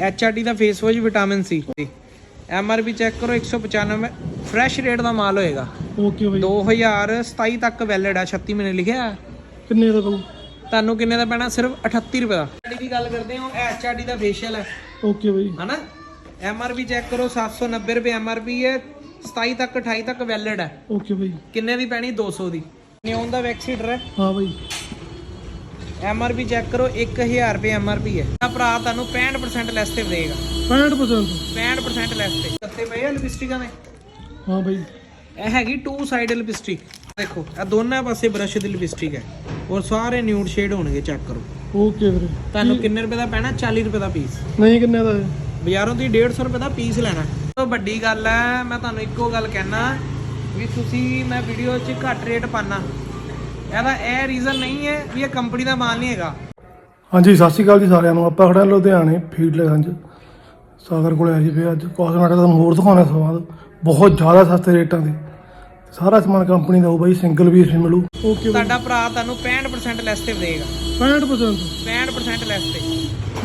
HRD ਦਾ face wash vitamin C MRP check ਕਰੋ 195 fresh rate ਦਾ ਮਾਲ ਹੋਏਗਾ। Okay ਬਾਈ। 2027 ਤੱਕ valid ਆ 36 ਮਹੀਨੇ ਲਿਖਿਆ। ਕਿੰਨੇ ਦਾ ਪਊ? ਤੁਹਾਨੂੰ ਕਿੰਨੇ ਦਾ ਪੈਣਾ? ਸਿਰਫ 38 ਰੁਪਏ ਦਾ। ਐਚਆਰਡੀ ਦੀ ਗੱਲ ਕਰਦੇ ਹਾਂ ਐਚਆਰਡੀ ਦਾ ਫੇਸ਼ੀਅਲ ਹੈ। Okay bye. ਹਨਾ? ਐਮਆਰਪੀ ਚੈੱਕ ਕਰੋ 790 ਰੁਪਏ ਐਮਆਰਪੀ ਹੈ 27 ਤੱਕ 28 ਤੱਕ ਵੈਲਿਡ ਹੈ। ਓਕੇ ਬਾਈ। ਕਿੰਨੇ ਦੀ ਪੈਣੀ? 200 ਦੀ। ਨਿਓਨ ਦਾ ਵੈਕਸੀਡਰ ਹੈ। ਹਾਂ ਬਾਈ। ਐਮਆਰਪੀ ਚੈੱਕ ਕਰੋ 1000 ਰੁਪਏ ਐਮਆਰਪੀ ਹੈ। ਆ ਭਰਾ ਤੁਹਾਨੂੰ 65% ਲੈਸ ਤੇ ਦੇਗਾ। 65% 65% ਲੈਸ ਤੇ। ਕੱਤੇ ਪਏ ਆ ਲਿਪਸਟਿਕਾਂ ਦੇ? ਹਾਂ ਬਾਈ। ਇਹ ਹੈਗੀ ਟੂ ਸਾਈਡ ਲਿਪਸਟਿਕ ਦੇਖੋ ਇਹ ਦੋਨਾਂ ਪਾਸੇ ਬ੍ਰਸ਼ ਦੀ ਲਿਪਸਟਿਕ ਹੈ। ਔਰ ਸਾਰੇ ਨਿਊਡ ਸ਼ੇਡ ਹੋਣਗੇ ਚੈੱਕ ਕਰੋ। ਓਕੇ ਵੀਰੇ। ਤੁਹਾਨੂੰ ਕਿੰਨੇ ਰੁਪਏ ਦਾ ਪੈਣਾ? 40 ਰੁਪਏ ਦਾ ਪੀਸ ਨਹੀਂ ਕਿੰਨੇ ਦਾ ਬਾਜ਼ਾਰੋਂ ਦੀ 150 ਰੁਪਏ ਦਾ ਪੀਸ ਲੈਣਾ। ਤੋਂ ਵੱਡੀ ਗੱਲ ਹੈ ਮੈਂ ਤੁਹਾਨੂੰ ਇੱਕੋ ਗੱਲ ਕਹਿਣਾ ਵੀ ਤੁਸੀਂ ਮੈਂ ਵੀਡੀਓ 'ਚ ਘੱਟ ਰੇਟ ਪਾਣਾ ਇਹਦਾ ਇਹ ਰੀਜ਼ਨ ਨਹੀਂ ਹੈ ਵੀ ਇਹ ਕੰਪਨੀ ਦਾ ਮਾਲ ਨਹੀਂ ਹੈਗਾ। ਹਾਂਜੀ ਸਤਿ ਸ਼੍ਰੀ ਅਕਾਲ ਜੀ ਸਾਰਿਆਂ ਨੂੰ। ਆਪਾਂ ਖੜਾ ਲੁਧਿਆਣੇ ਫੀਡਲਗੰਜ ਸਾਗਰ ਕੋਲੇ ਆ ਜੀ ਫੇ ਅੱਜ। ਕਾਸਮੈਟਿਕ ਤੁਹਾਨੂੰ ਹੋਰ ਦਿਖਾਉਣਾ ਸਮਾਨ। ਬਹੁਤ ਜ਼ਿਆਦਾ ਸਸਤੇ ਰੇਟਾਂ ਦੇ। ਸਾਰਾ ਸਮਾਨ ਕੰਪਨੀ ਦਾ ਉਹ ਬਾਈ ਸਿੰਗਲ ਪੀਸ ਮਿਲੂ। ਓਕੇ ਤੁਹਾਡਾ ਭਰਾ ਤੁਹਾਨੂੰ 65% ਲੈਸ ਤੇ ਦੇਗਾ 65% 65% ਲੈਸ ਤੇ।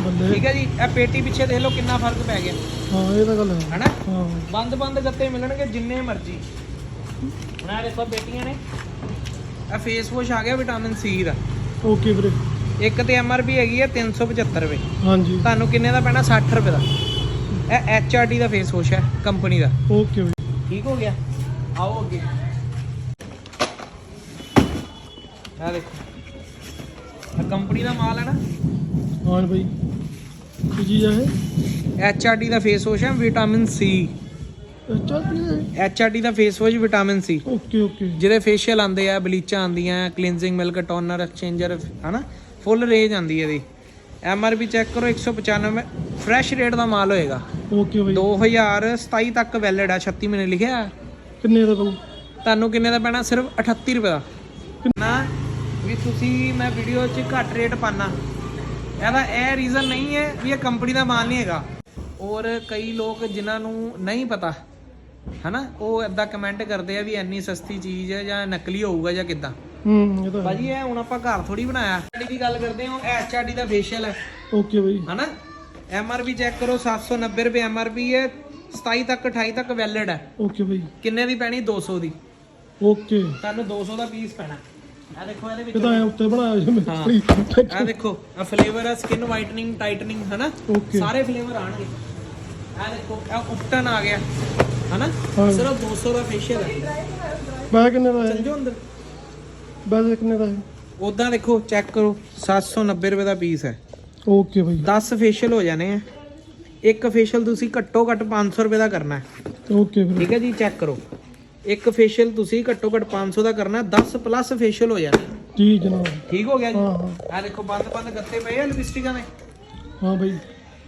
ਬੱਲੇ। ਠੀਕ ਹੈ ਜੀ ਇਹ ਪੇਟੀ ਪਿੱਛੇ ਦੇਖ ਲਓ ਕਿੰਨਾ ਫ਼ਰਕ ਪੈ ਗਿਆ। ਹਾਂ ਇਹ ਤਾਂ ਗੱਲ ਹੈ। ਹਨਾ? ਹਾਂ। ਬੰਦ ਬੰਦ ਗੱਤੇ ਮਿਲਣਗੇ ਜਿੰਨੇ ਮਰਜ਼ੀ। ਹੁਣ ਆਹ ਦੇਖੋ ਬੇਟੀਆਂ ਨੇ। ਇਹ ਫੇਸ ਵਾਸ਼ ਆ ਗਿਆ ਵਿਟਾਮਿਨ ਸੀ ਦਾ। ਓਕੇ ਵੀਰੇ। ਇੱਕ ਤੇ ਐਮਆਰਪੀ ਹੈਗੀ ਹੈ 375 ਰੁਪਏ। ਹਾਂਜੀ। ਤੁਹਾਨੂੰ ਕਿੰਨੇ ਦਾ ਪੈਣਾ? 60 ਰੁਪਏ ਦਾ। ਇਹ ਐਚਆਰਡੀ ਦਾ ਫੇਸ ਵਾਸ਼ ਹੈ ਕੰਪਨੀ ਦਾ। ਓਕੇ ਵੀਰੇ। ਠੀਕ ਹੋ ਗਿਆ? ਆਓ ਅੱਗੇ। ਆ ਦੇਖੋ। ਇਹ ਕੰਪਨੀ ਦਾ ਮਾਲ ਹੈ ਨਾ। ਹਾਂ ਬਾਈ। ਕੀ ਚੀਜ਼ ਹੈ ਐਚਆਰਡੀ ਦਾ ਫੇਸ ਵਾਸ਼ ਹੈ ਵਿਟਾਮਿਨ ਸੀ ਐਚਆਰਡੀ ਦਾ face wash vitamin C okay okay ਜਿਹਦੇ ਫੇਸ਼ੀਅਲ ਆਉਂਦੇ ਆ ਬਲੀਚਾਂ ਆਉਂਦੀਆਂ ਕਲੀਨਜ਼ਿੰਗ ਮਿਲਕ ਟੋਨਰ ਐਕਸਚੇਂਜਰ ਹਨਾ? ਫੁੱਲ ਰੇਂਜ ਆਉਂਦੀ ਹੈ ਇਹਦੀ। ਐਮਆਰਪੀ ਚੈੱਕ ਕਰੋ 195 ਫਰੈਸ਼ ਰੇਟ ਦਾ ਮਾਲ ਹੋਏਗਾ। ਓਕੇ ਬਾਈ। 2027 ਤੱਕ ਵੈਲਿਡ ਆ 36 ਮਹੀਨੇ ਲਿਖਿਆ। ਕਿੰਨੇ ਦਾ ਪਊ ਤੁਹਾਨੂੰ ਕਿੰਨੇ ਦਾ ਪੈਣਾ? ਸਿਰਫ 38 ਰੁਪਏ ਦਾ। ਨਾ ਵੀ ਤੁਸੀਂ ਮੈਂ ਵੀਡੀਓ 'ਚ ਘੱਟ ਰੇਟ ਪਾਣਾ ਇਹਦਾ ਇਹ ਰੀਜ਼ਨ ਨਹੀਂ ਹੈ ਵੀ ਇਹ ਕੰਪਨੀ ਦਾ ਮਾਲ ਨਹੀਂ ਹੈਗਾ। ਔਰ ਕਈ ਲੋਕ ਜਿਨ੍ਹਾਂ ਨੂੰ ਨਹੀਂ ਪਤਾ। ਹਨਾ? ਉਹ ਏਦਾਂ ਕਮੈਂਟ ਕਰਦੇ ਆ ਵੀ ਇੰਨੀ ਸਸਤੀ ਚੀਜ਼ ਹੈ ਜਾਂ ਨਕਲੀ ਹੋਊਗਾ ਜਾਂ ਕਿੱਦਾਂ? ਹੂੰ ਇਹ ਤਾਂ ਭਾਜੀ ਇਹ ਹੁਣ ਆਪਾਂ ਘਰ ਥੋੜੀ ਬਣਾਇਆ। ਐਚਡੀ ਦੀ ਗੱਲ ਕਰਦੇ ਹਾਂ ਐਚਡੀ ਦਾ ਫੇਸ਼ੀਅਲ ਹੈ ਓਕੇ ਬਾਈ। ਹਨਾ? ਐਮਆਰਪੀ ਚੈੱਕ ਕਰੋ 790 ਰੁਪਏ ਐਮਆਰਪੀ ਹੈ 27 ਤੱਕ 28 ਤੱਕ ਵੈਲਿਡ ਹੈ ਓਕੇ ਬਾਈ। ਕਿੰਨੇ ਦੀ ਪੈਣੀ? 200 ਦੀ। ਓਕੇ ਤੁਹਾਨੂੰ 200 ਦਾ ਪੀਸ ਪੈਣਾ। ਆ ਦੇਖੋ ਇਹਦੇ ਵਿੱਚ ਇਹ ਤਾਂ ਐਂ ਉੱਤੇ ਬਣਾਇਆ ਜੀ ਮੈਂ। ਆ ਦੇਖੋ ਆ ਫਲੇਵਰ ਹੈ ਸਕਿਨ ਵਾਈਟਨਿੰਗ ਟਾਈਟਨਿੰਗ ਹਨਾ? ਓਕੇ ਸਾਰੇ ਫਲੇਵਰ ਆਣਗੇ। ਆ ਦੇਖੋ ਆ ਉਪਟਨ ਆ ਗਿਆ। ਹਨਾ? ਹਾਂ। ਸਿਰਫ 200 ਦਾ ਫੇਸ਼ੀਅਲ ਹੈ। ਬੈ ਕਿੰਨੇ ਦਾ ਹੈ? ਚੱਲ ਜਾਓ ਅੰਦਰ। ਬੈ ਕਿੰਨੇ ਦਾ ਹੈ? ਉਦਾਂ ਦੇਖੋ ਚੈੱਕ ਕਰੋ 790 ਰੁਪਏ ਦਾ ਪੀਸ ਹੈ। ਓਕੇ ਬਾਈ। 10 ਫੇਸ਼ੀਅਲ ਹੋ ਜਾਣੇ ਆ। ਇੱਕ ਫੇਸ਼ੀਅਲ ਤੁਸੀਂ ਘੱਟੋ ਘੱਟ 500 ਰੁਪਏ ਦਾ ਕਰਨਾ ਹੈ। ਓਕੇ ਵੀਰੇ ਠੀਕ ਹੈ ਜੀ ਚੈੱਕ ਕਰੋ। ਇੱਕ ਫੇਸ਼ੀਅਲ ਤੁਸੀਂ ਘੱਟੋ ਘੱਟ 500 ਦਾ ਕਰਨਾ ਹੈ। 10 ਪਲੱਸ ਫੇਸ਼ੀਅਲ ਹੋ ਜਾਣੇ ਜੀ ਜਨਾਬ। ਠੀਕ ਹੋ ਗਿਆ ਜੀ? ਹਾਂ ਹਾਂ। ਆ ਦੇਖੋ ਬੰਦ ਬੰਦ ਗੱਤੇ ਪਏ ਆ ਲਿਪਸਟਿਕਾਂ ਦੇ ਹਾਂ ਬਾਈ।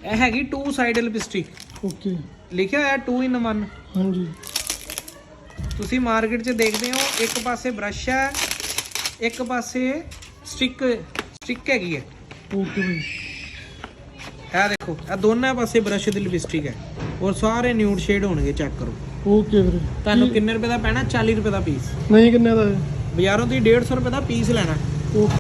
ਇਹ ਹੈਗੀ ਟੂ ਸਾਈਡ ਲਿਪਸਟਿਕ ਓਕੇ ਲਿਖਿਆ ਹੋਇਆ 2 ਇਨ 1 ਹਾਂਜੀ। ਤੁਸੀਂ ਮਾਰਕੀਟ 'ਚ ਦੇਖਦੇ ਹੋ ਇੱਕ ਪਾਸੇ ਬ੍ਰਸ਼ ਹੈ ਇੱਕ ਪਾਸੇ ਸਟਿਕ ਸਟਿਕ ਹੈਗੀ ਹੈ। ਓਕੇ ਬਾਈ। ਇਹ ਦੇਖੋ ਇਹ ਦੋਨਾਂ ਪਾਸੇ ਬ੍ਰਸ਼ ਦੀ ਲਿਪਸਟਿਕ ਹੈ। ਔਰ ਸਾਰੇ ਨਿਊਡ ਸ਼ੇਡ ਹੋਣਗੇ ਚੈੱਕ ਕਰੋ। ਓਕੇ ਵੀਰੇ। ਤੁਹਾਨੂੰ ਕਿੰਨੇ ਰੁਪਏ ਦਾ ਪੈਣਾ? 40 ਰੁਪਏ ਦਾ ਪੀਸ ਨਹੀਂ ਕਿੰਨੇ ਦਾ ਹੈ? ਬਾਜ਼ਾਰੋਂ ਦੀ 150 ਰੁਪਏ ਦਾ ਪੀਸ ਲੈਣਾ। ਓਕੇ